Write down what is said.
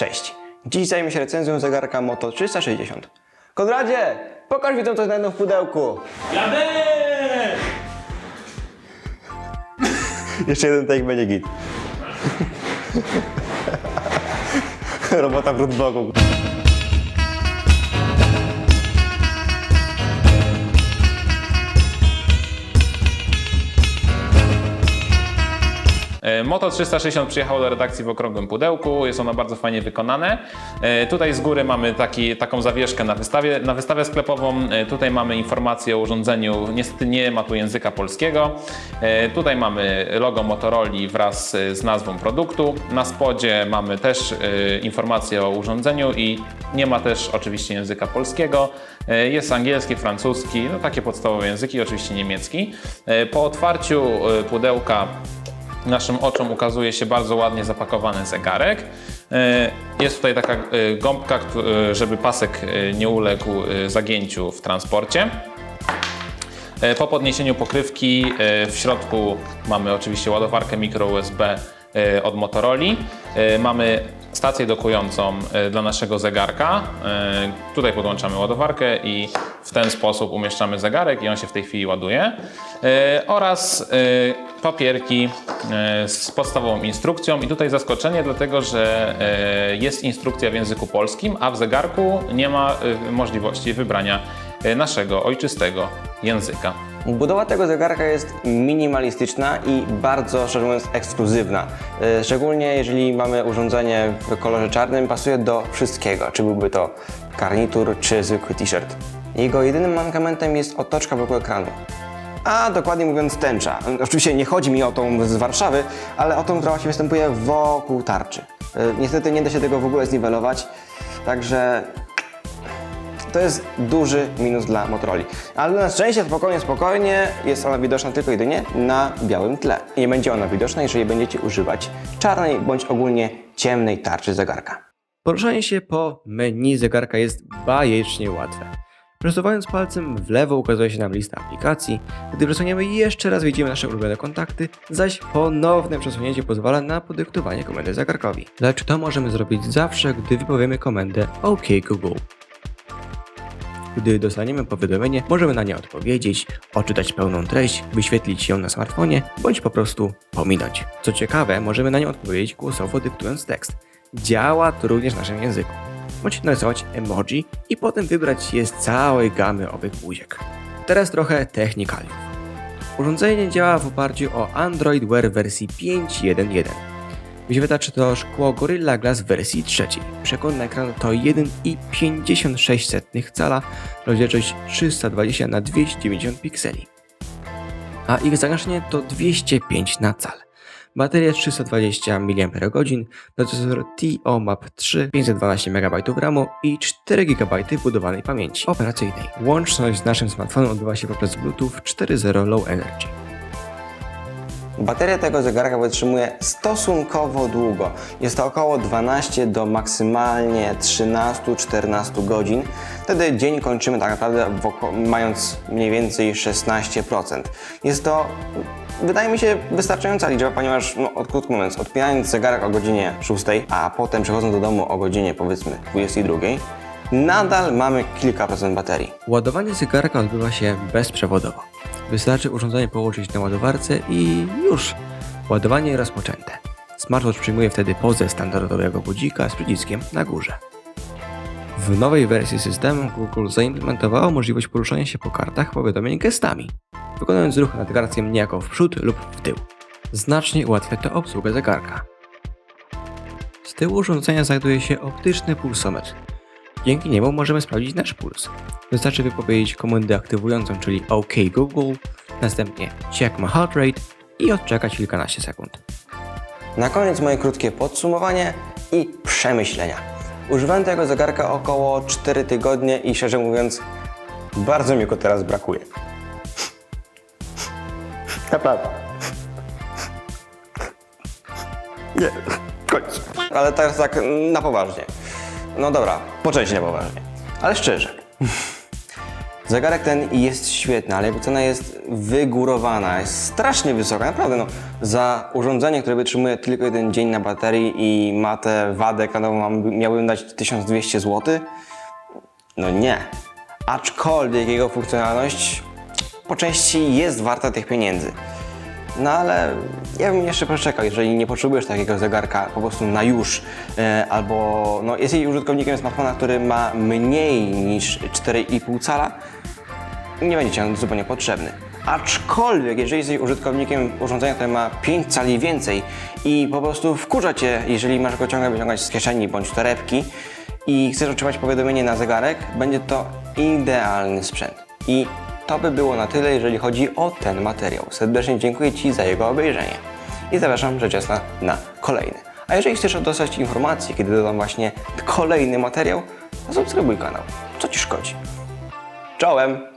Cześć! Dziś zajmę się recenzją zegarka Moto 360. Konradzie, pokaż widzom co znajdą w pudełku. Jadę! Jeszcze jeden take będzie git. Robota w rootbogu. Moto 360 przyjechało do redakcji w okrągłym pudełku, jest ono bardzo fajnie wykonane. E, Tutaj z góry mamy taki, taką zawieszkę na, wystawie, na wystawę sklepową. E, Tutaj mamy informację o urządzeniu, niestety nie ma tu języka polskiego. E, Tutaj mamy logo Motorola wraz e, z nazwą produktu. Na spodzie mamy też e, informację o urządzeniu i nie ma też oczywiście języka polskiego. E, Jest angielski, francuski, no takie podstawowe języki, oczywiście niemiecki. E, Po otwarciu e, pudełka Naszym oczom ukazuje się bardzo ładnie zapakowany zegarek. E, Jest tutaj taka e, gąbka, e, żeby pasek nie uległ zagięciu w transporcie. Po podniesieniu pokrywki w środku mamy oczywiście ładowarkę mikro USB od Motorola. Mamy stację dokującą e, dla naszego zegarka. E, Tutaj podłączamy ładowarkę i w ten sposób umieszczamy zegarek i on się w tej chwili ładuje. E, Oraz papierki z podstawową instrukcją i tutaj zaskoczenie, dlatego że jest instrukcja w języku polskim, a w zegarku nie ma możliwości wybrania naszego ojczystego języka. Budowa tego zegarka jest minimalistyczna i bardzo, szczerze mówiąc, ekskluzywna. E, Szczególnie jeżeli mamy urządzenie w kolorze czarnym, pasuje do wszystkiego, czy byłby to garnitur, czy zwykły t-shirt. Jego jedynym mankamentem jest otoczka wokół ekranu. A dokładnie mówiąc tęcza. Oczywiście nie chodzi mi o tą z Warszawy, ale o tą, która właśnie występuje wokół tarczy. E, Niestety nie da się tego w ogóle zniwelować, także to jest duży minus dla Motorola. Ale na szczęście, spokojnie, spokojnie, jest ona widoczna tylko jedynie na białym tle. Nie będzie ona widoczna, jeżeli będziecie używać czarnej bądź ogólnie ciemnej tarczy zegarka. Poruszanie się po menu zegarka jest bajecznie łatwe. Przesuwając palcem w lewo ukazuje się nam lista aplikacji, gdy przesuniemy jeszcze raz widzimy nasze ulubione kontakty, zaś ponowne przesunięcie pozwala na podyktowanie komendy zegarkowi. Lecz to możemy zrobić zawsze, gdy wypowiemy komendę OK Google. Gdy dostaniemy powiadomienie, możemy na nie odpowiedzieć, odczytać pełną treść, wyświetlić ją na smartfonie, bądź po prostu pominąć. Co ciekawe, możemy na nią odpowiedzieć głosowo dyktując tekst. Działa to również w naszym języku. Bądź narysować emoji i potem wybrać je z całej gamy owych buziek. Teraz trochę technikaliów. Urządzenie działa w oparciu o Android Wear wersji 5.1.1. Wyświetlacz to szkło Gorilla Glass w wersji trzeciej. Przekąt na ekranu to 1,56 cala, rozdzielczość 320 na 290 pikseli. A ich zagęszczenie to 205 na cal. Bateria 320 mAh, procesor TOMAP 3, 512 MB RAMu i 4 GB budowanej pamięci operacyjnej. Łączność z naszym smartfonem odbywa się poprzez Bluetooth 4.0 Low Energy. Bateria tego zegarka wytrzymuje stosunkowo długo. Jest to około 12 do maksymalnie 13-14 godzin. Wtedy dzień kończymy tak naprawdę mając mniej więcej 16%. Jest to, wydaje mi się, wystarczająca liczba, ponieważ, no, od, krótko mówiąc, odpinając zegarek o godzinie 6, a potem przechodząc do domu o godzinie powiedzmy 22, nadal mamy kilka procent baterii. Ładowanie zegarka odbywa się bezprzewodowo. Wystarczy urządzenie położyć na ładowarce i już. Ładowanie rozpoczęte. Smartwatch przyjmuje wtedy pozę standardowego budzika z przyciskiem na górze. W nowej wersji systemu Google zaimplementowało możliwość poruszania się po kartach powiadomień gestami, wykonując ruch nadgarstkiem niejako w przód lub w tył. Znacznie ułatwia to obsługę zegarka. Z tyłu urządzenia znajduje się optyczny pulsometr. Dzięki niemu możemy sprawdzić nasz puls. Wystarczy wypowiedzieć komendę aktywującą, czyli OK Google, następnie check my heart rate i odczekać kilkanaście sekund. Na koniec moje krótkie podsumowanie i przemyślenia. Używałem tego zegarka około 4 tygodnie i szczerze mówiąc, bardzo mi go teraz brakuje. Naprawdę. Nie, koniec. Ale teraz tak na poważnie. No dobra, po części na poważnie. Ale szczerze. Zegarek ten jest świetny, ale jego cena jest wygórowana, jest strasznie wysoka, naprawdę no. Za urządzenie, które wytrzymuje tylko jeden dzień na baterii i ma tę wadę ekranową, miałbym dać 1200 zł? No nie. Aczkolwiek jego funkcjonalność po części jest warta tych pieniędzy. No ale ja bym jeszcze poczekał, jeżeli nie potrzebujesz takiego zegarka po prostu na już, e, albo no, jesteś użytkownikiem smartfona, który ma mniej niż 4,5 cala, nie będzie Ci on zupełnie potrzebny. Aczkolwiek, jeżeli jesteś użytkownikiem urządzenia, które ma 5 cali więcej i po prostu wkurza Cię, jeżeli masz go ciągle wyciągać z kieszeni bądź torebki i chcesz otrzymać powiadomienie na zegarek, będzie to idealny sprzęt. I to by było na tyle, jeżeli chodzi o ten materiał. Serdecznie dziękuję Ci za jego obejrzenie i zapraszam rzecz jasna na kolejny. A jeżeli chcesz dostać informacje, kiedy dodam właśnie kolejny materiał, to subskrybuj kanał. Co Ci szkodzi? Czołem!